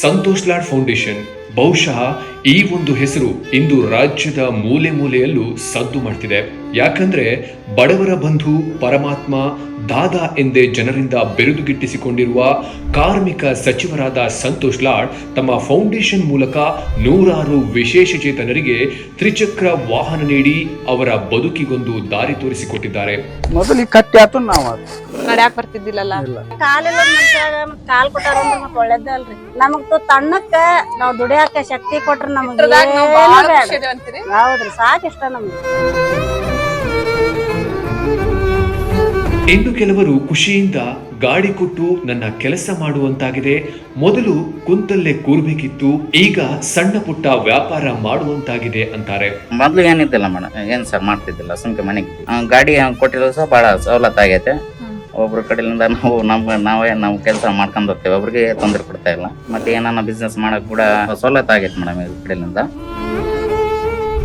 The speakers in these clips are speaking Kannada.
ಸಂತೋಷ್ ಲಾಡ್ ಫೌಂಡೇಶನ್ ಬಹುಶಃ ಈ ಒಂದು ಹೆಸರು ಇಂದು ರಾಜ್ಯದ ಮೂಲೆ ಮೂಲೆಯಲ್ಲೂ ಸದ್ದು ಮಾಡ್ತಿದೆ. ಯಾಕಂದ್ರೆ ಬಡವರ ಬಂಧು ಪರಮಾತ್ಮ ದಾದಾ ಎಂದೇ ಜನರಿಂದ ಬೆರೆದುಗಿಟ್ಟಿಸಿಕೊಂಡಿರುವ ಕಾರ್ಮಿಕ ಸಚಿವರಾದ ಸಂತೋಷ್ ಲಾಡ್ ತಮ್ಮ ಫೌಂಡೇಶನ್ ಮೂಲಕ ನೂರಾರು ವಿಶೇಷಚೇತನರಿಗೆ ತ್ರಿಚಕ್ರ ವಾಹನ ನೀಡಿ ಅವರ ಬದುಕಿಗೊಂದು ದಾರಿ ತೋರಿಸಿಕೊಟ್ಟಿದ್ದಾರೆ. ಮೊದಲು ಕಟ್ಟಿ ಆತು ನಾವು ನಡ್ಯಾಕ್ ಬರ್ತಿದ್ದಿಲ್ಲಲ್ಲ? ಕಾಲಿಲ್ಲ ಕಾಲ್ ಕೊಟ್ಟಾರ ಒಳ್ಳೇದಲ್ರಿ ನಮಗ್ ತು ತಣ್ಣಕ್ಕ ನಾವ್ ದುಡಿಯಾಕ ಶಕ್ತಿ ಕೊಟ್ರ ನಮ್ಗೆ ಹೌದ್ರಿ ಸಾಕ್ ನಮ್ಗೆ. ಇನ್ನು ಕೆಲವರು ಖುಷಿಯಿಂದ ಗಾಡಿ ಕೊಟ್ಟು ನನ್ನ ಕೆಲಸ ಮಾಡುವಂತಾಗಿದೆ. ಮೊದಲು ಕುಂತಲ್ಲೇ ಕೂರ್ಬೇಕಿತ್ತು, ಈಗ ಸಣ್ಣ ಪುಟ್ಟ ವ್ಯಾಪಾರ ಮಾಡುವಂತಾಗಿದೆ ಅಂತಾರೆ. ಮೊದಲು ಏನಿದ್ದಿಲ್ಲ ಮೇಡಮ್ ಏನ್ ಸರ್ ಮಾಡ್ತಿದ್ದಿಲ್ಲ, ಸುಮ್ಕೆ ಮನೆಗೆ. ಗಾಡಿ ಕೊಟ್ಟಿರೋದು ಸಹ ಬಹಳ ಸವಲತ್ತು ಆಗೈತೆ. ಒಬ್ರ ಕಡೆಯಿಂದ ನಾವು ನಮ್ಮ, ನಾವೇ ನಾವು ಕೆಲಸ ಮಾಡ್ಕೊಂಡು ಹೋಗ್ತೇವೆ, ಒಬ್ರಿಗೆ ತೊಂದರೆ ಕೊಡ್ತಾ ಇಲ್ಲ. ಮತ್ತೆ ಏನಾನ ಬಿಸ್ನೆಸ್ ಮಾಡಕ್ ಕೂಡ ಸವಲತ್ತು ಆಗೈತೆ ಮೇಡಮ್ ಇದ್ರ ಕಡೆಯಿಂದ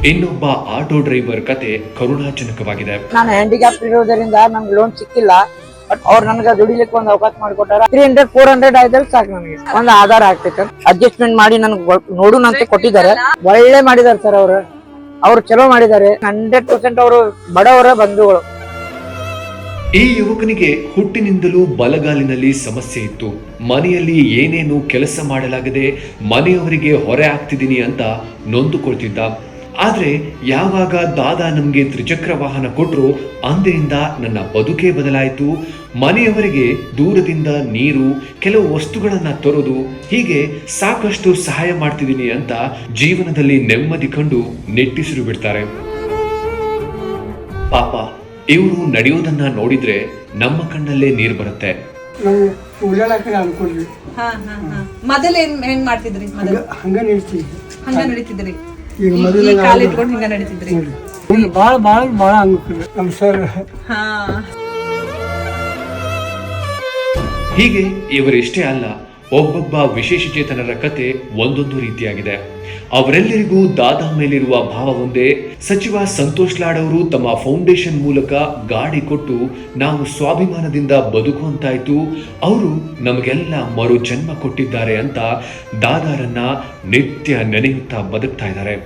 ಇನ್ನೊಬ್ಬ ಆಟೋ ಡ್ರೈವರ್ ಕತೆ ಕರುಣಾಜನಕವಾಗಿದೆ. ನಾನು ಹ್ಯಾಂಡಿಕ್ಯಾಪ್ ಇರೋದರಿಂದ ನಮ್ಗೆ ಲೋನ್ ಸಿಕ್ಕಿಲ್ಲ ಬಟ್ ಅವ್ರು ನನಗೆ ದುಡಿಲಿಕ್ಕೆ ಒಂದು ಅವಕಾಶ ಮಾಡಿಕೊಟ್ಟಾರ. ತ್ರೀ ಹಂಡ್ರೆಡ್ ಫೋರ್ ಹಂಡ್ರೆಡ್ ಆಯ್ದಲ್ಲಿ ಸಾಕು ನನಗೆ. ಒಂದು ಆಧಾರ ಆಗ್ತೈತೆ ಅಡ್ಜಸ್ಟ್ಮೆಂಟ್ ಮಾಡಿ ನನ್ಗೆ ಅಂತ ಕೊಟ್ಟಿದ್ದಾರೆ. ಒಳ್ಳೆ ಮಾಡಿದ್ದಾರೆ ಸರ್ ಅವರು. ಅವ್ರು ಚಲೋ ಮಾಡಿದ್ದಾರೆ. ಹಂಡ್ರೆಡ್ ಪರ್ಸೆಂಟ್ ಅವರು ಬಡವರ ಬಂಧುಗಳು. ಈ ಯುವಕನಿಗೆ ಹುಟ್ಟಿನಿಂದಲೂ ಬಲಗಾಲಿನಲ್ಲಿ ಸಮಸ್ಯೆ ಇತ್ತು. ಮನೆಯಲ್ಲಿ ಏನೇನು ಕೆಲಸ ಮಾಡಲಾಗದೆ ಮನೆಯವರಿಗೆ ಹೊರೆ ಆಗ್ತಿದ್ದೀನಿ ಅಂತ ನೊಂದುಕೊಳ್ತಿದ್ದ ಆದ್ರೆ ಯಾವಾಗ ದಾದಾ ನಮಗೆ ತ್ರಿಚಕ್ರ ವಾಹನ ಕೊಟ್ಟರು ಅಂದಿನಿಂದ ನನ್ನ ಬದುಕೇ ಬದಲಾಯಿತು. ಮನೆಯವರಿಗೆ ದೂರದಿಂದ ನೀರು ಕೆಲವು ವಸ್ತುಗಳನ್ನು ತರೋದು ಹೀಗೆ ಸಾಕಷ್ಟು ಸಹಾಯ ಮಾಡ್ತಿದ್ದೀನಿ ಅಂತ ಜೀವನದಲ್ಲಿ ನೆಮ್ಮದಿ ಕಂಡು ನೆಟ್ಟಿಸಿರು ಬಿಡ್ತಾರೆ. ಪಾಪ ಇವರು ನಡೆಯೋದನ್ನ ನೋಡಿದ್ರೆ ನಮ್ಮ ಕಣ್ಣಲ್ಲೇ ನೀರು ಬರುತ್ತೆ. ಮೊದಲೇನ್ ಉಳ್ಳಾಡಕ್ಕೆ ಹಾ ಹಾ ಹಾ. ಮೊದಲ ಹೆಂಗ್ ಮಾಡ್ತಿದ್ರಿ ಹಂಗ ನಡೀತಿದ್ರಿ. ಈಗ ಮೊದಲ ಕಾಲ್ ಇಟ್ಕೊಂಡು ಹಿಂಗ ನಡೀತಿದ್ರಿ. ಇಲ್ಲಿ ಭಾಳ ಭಾಳ ಭಾಳ ನಮ್ಮ ಸರ್ ಹಾ. ಹೀಗೆ ಇವರಿಷ್ಟೇ ಅಲ್ಲ ಒಬ್ಬೊಬ್ಬ ವಿಶೇಷಚೇತನರ ಕತೆ ಒಂದೊಂದು ರೀತಿಯಾಗಿದೆ. ಅವರೆಲ್ಲರಿಗೂ ದಾದಾ ಮೇಲಿರುವ ಭಾವ ಒಂದೇ ಸಚಿವ ಸಂತೋಷ್ ಲಾಡ್ ಅವರು ತಮ್ಮ ಫೌಂಡೇಶನ್ ಮೂಲಕ ಗಾಡಿ ಕೊಟ್ಟು ನಾವು ಸ್ವಾಭಿಮಾನದಿಂದ ಬದುಕುವಂತಾಯ್ತು, ಅವರು ನಮಗೆಲ್ಲ ಮರು ಜನ್ಮ ಕೊಟ್ಟಿದ್ದಾರೆ ಅಂತ ದಾದಾರನ್ನ ನಿತ್ಯ ನೆನೆಯುತ್ತಾ ಬದುಕ್ತಾ ಇದ್ದಾರೆ.